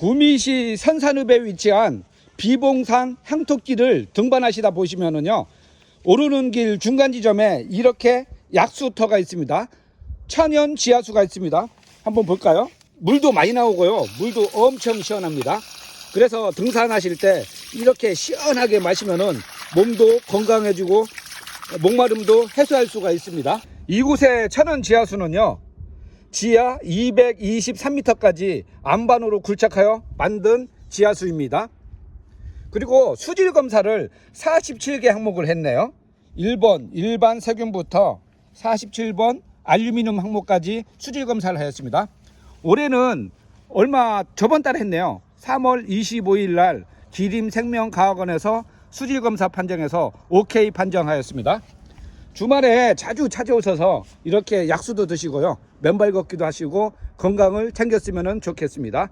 구미시 선산읍에 위치한 비봉산 향토길을 등반하시다 보시면은요 오르는 길 중간 지점에 이렇게 약수터가 있습니다. 천연 지하수가 있습니다. 한번 볼까요? 물도 많이 나오고요. 물도 엄청 시원합니다. 그래서 등산하실 때 이렇게 시원하게 마시면은 몸도 건강해지고 목마름도 해소할 수가 있습니다. 이곳의 천연 지하수는요 지하 223m까지 안반으로 굴착하여 만든 지하수입니다. 그리고 수질 검사를 47개 항목을 했네요. 1번 일반 세균부터 47번 알루미늄 항목까지 수질 검사를 하였습니다. 올해는 얼마 저번 달에 했네요. 3월 25일 날 기림 생명과학원에서 수질 검사 판정에서 OK 판정하였습니다. 주말에 자주 찾아오셔서 이렇게 약수도 드시고요. 맨발 걷기도 하시고 건강을 챙겼으면 좋겠습니다.